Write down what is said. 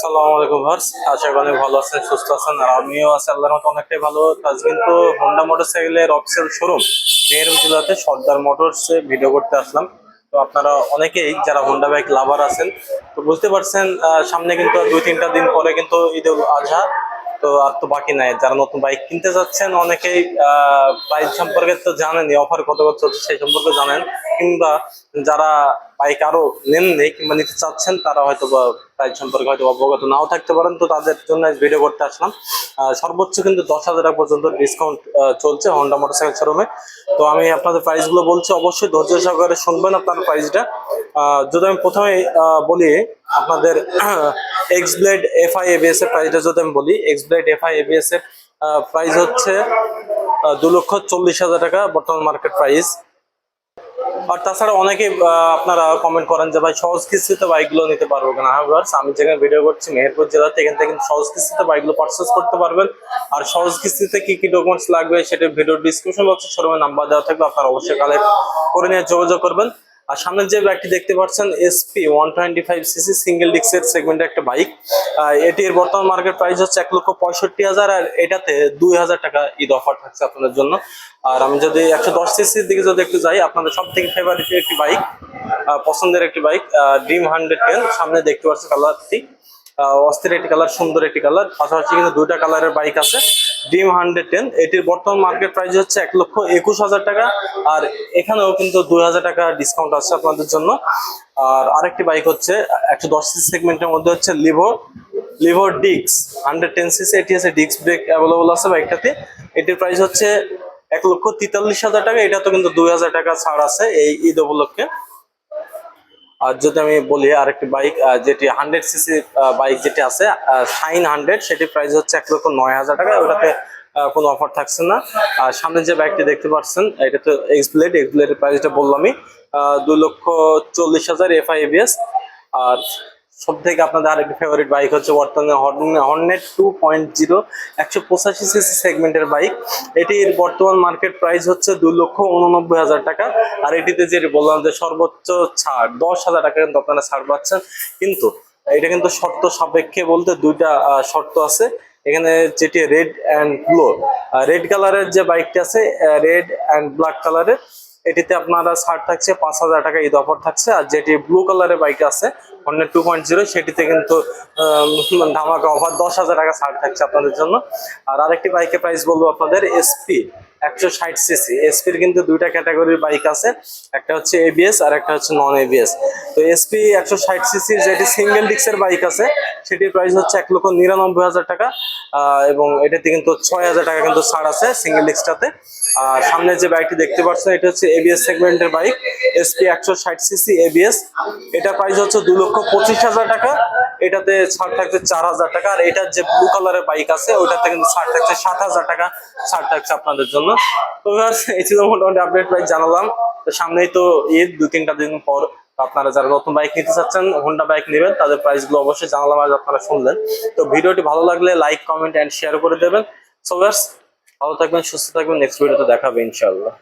আসসালামু আলাইকুম ভার্স আশা করি অনেক ভালো আছেন, সুস্থ আছেন। আর আমিও আছি আল্লাহর মতো অনেকটাই ভালো। আজ কিন্তু হোন্ডা মোটরসাইকেলের অফিসিয়াল শোরুম মেহেরুম জেলাতে সর্দার মোটরসে ভিডিও করতে আসলাম। তো আপনারা অনেকেই যারা হোন্ডা বাইক লাভার আছেন, তো বুঝতে পারছেন সামনে কিন্তু দুই তিনটা দিন পরে কিন্তু ঈদ আজহা। তো আর তো বাকি নাই। যারা নতুন বাইক কিনতে যাচ্ছেন, অনেকেই প্রাইস সম্পর্কে তো জানেনই অফার কত কত চলছে সেই সম্পর্কে জানেন। কিংবা যারা বাইক আরও নেন নেই কিংবা নিতে চাচ্ছেন, তারা হয়তো প্রাইস সম্পর্কে হয়তো অবগত নাও থাকতে পারেন। তো তাদের জন্য ভিডিও করতে আসলাম। সর্বোচ্চ কিন্তু দশ হাজার টাকা পর্যন্ত ডিসকাউন্ট চলছে হন্ডা মোটরসাইকেল শোরুমে তো আমি আপনাদের প্রাইসগুলো বলছি, অবশ্যই ধৈর্য সহকারে শুনবেন আপনার প্রাইসটা যদি আমি প্রথমে বলি আপনাদের X blade F I ABS এর প্রাইসটা যদি আমি বলি X blade F I ABS এর প্রাইস হচ্ছে দু লক্ষ চল্লিশ হাজার টাকা বর্তমান মার্কেট প্রাইস আর তাছাড়া অনেকে আপনারা কমেন্ট করেন যে, ভাই, সহজ কিস্তিতে বাইকগুলো নিতে পারব কিনা? হ্যাঁ আমি যেখানে ভিডিও করছি, মেহেরপুর জেলাতে, এখান থেকে কিন্তু সহজ কিস্তিতে বাইকগুলো পারচেস করতে পারবেন। আর সহজ কিস্তিতে কি কি ডকুমেন্টস লাগবে, সেটা ভিডিও ডিসক্রিপশন বক্সে শোরুমের নাম্বার দেওয়া থাকবে, আপনারা অবশ্যই কালেক্ট করে নিয়ে যোগাযোগ করবেন। আর সামনের যে বাইকটি দেখতে পাচ্ছেন SP one twenty five CC single ডিক্সের সেগমেন্টের একটা বাইক এটির বর্তমান মার্কেট প্রাইস হচ্ছে এক লক্ষ পঁয়ষট্টি হাজার, আর এটাতে দুই হাজার টাকা ঈদ অফার থাকছে আপনাদের জন্য। আর আমি যদি একশো দশ সিসির দিকে যদি একটু যাই, আপনাদের সব থেকে ফেভারিট একটি বাইক পছন্দের একটি বাইক ড্রিম হান্ড্রেড টেন সামনে দেখতে পাচ্ছি কালারটি অস্থির একটি কালার সুন্দর একটি কালার পাশাপাশি কিন্তু দুইটা কালারের বাইক আছে। ড্রিম হান্ড্রেড টেন এটির বর্তমান মার্কেট প্রাইস হচ্ছে এক লক্ষ একুশ হাজার টাকা, আর এখানেও কিন্তু দুই হাজার টাকা ডিসকাউন্ট আছে আপনাদের জন্য। আর আরেকটি বাইক হচ্ছে, একশো দশ সেগমেন্টের মধ্যে হচ্ছে লিভো লিভো ডিক্স হান্ড্রেড টেন সিসি এটি আছে ডিক্স ব্রেক অ্যাভেলেবল আছে বাইকটাতে এটির প্রাইস হচ্ছে এক লক্ষ তেতাল্লিশ হাজার টাকা এটা তো কিন্তু দুই হাজার টাকা ছাড় আছে এই ঈদ উপলক্ষে। আর যদি আমি বলি আরেকটি বাইক যেটি হান্ড্রেড সিসি বাইক যেটি আছে সাইন হান্ড্রেড সেটি প্রাইস হচ্ছে এক লক্ষ নয় হাজার টাকা। ওটাতে কোনো অফার থাকছে না। আর সামনে যে বাইকটি দেখতে পাচ্ছেন, এটা তো এক্স এক্সপ্লেডের প্রাইসটা বললামই দুই লক্ষ চল্লিশ হাজার এফআইএবিএস আর সব থেকে আপনাদের আরেকটি ফেভারিট বাইক হচ্ছে বর্তমানে হর্নেট টু পয়েন্ট জিরো একশো পঁচাশি সিসি সেগমেন্টের বাইক এটির বর্তমান মার্কেট প্রাইস হচ্ছে দুই লক্ষ উননব্বই হাজার টাকা। আর এটিতে যে বললাম যে সর্বোচ্চ ছাড়, দশ হাজার টাকা কিন্তু আপনারা ছাড় পাচ্ছেন। কিন্তু এটা কিন্তু শর্ত সাপেক্ষে বলতে দুইটা শর্ত আছে। এখানে যেটি রেড অ্যান্ড ব্লু রেড কালারের যে বাইকটি আছে রেড অ্যান্ড ব্ল্যাক কালারের এটিতে আপনারা ছাড় থাকছে পাঁচ হাজার টাকা ঈদ অফার থাকছে। আর যেটি ব্লু কালারের বাইক আছে হন্ডা টু পয়েন্ট জিরো সেটিতে কিন্তু আম, ধামাকা অফার দশ হাজার টাকা ছাড় থাকছে আপনাদের জন্য। আর আরেকটি বাইকের প্রাইস বলব আপনাদের এসপি একশো ষাট সিসি এসপির কিন্তু দুইটা ক্যাটাগরির বাইক আছে। একটা হচ্ছে এবিএস আর একটা হচ্ছে নন এবিএস তো এসপি একশো ষাট সিসির যেটি সিঙ্গেল ডিক্সের বাইক আছে, সেটির প্রাইস হচ্ছে এক লক্ষ নিরানব্বই হাজার টাকা। এবং এটাতে কিন্তু ছয় হাজার টাকা কিন্তু ছাড় আছে সিঙ্গেল ডিক্সটাতে আর সামনে যে বাইকটি দেখতে পাচ্ছেন, এটা হচ্ছে এবিএস সেগমেন্টের বাইক এসপি একশো ষাট সিসি এবিএস এটার প্রাইস হচ্ছে দু লক্ষ পঁচিশ হাজার টাকা। এটাতে ছাড় থাকছে চার হাজার টাকা। আর এটার যে ব্লু কালারের বাইক আছে ওটাতে কিন্তু ছাড় থাকছে সাত হাজার টাকা ছাড় থাকছে আপনাদের জন্য। তো এই ছিল মোটামুটি আপডেট প্রাইস জানালাম। তো সামনেই তো ঈদ, দু তিনটা দিন পর আপনারা যারা নতুন বাইক নিতে চাচ্ছেন হোন্ডা বাইক নেবেন, তাদের প্রাইসগুলো অবশ্যই জানালাম, আজ আপনারা শুনলেন। তো ভিডিওটি ভালো লাগলে লাইক কমেন্ট এন্ড শেয়ার করে দেবেন। সো ভালো থাকবেন, সুস্থ থাকবেন নেক্সট ভিডিওতে দেখাবে ইনশাআল্লাহ।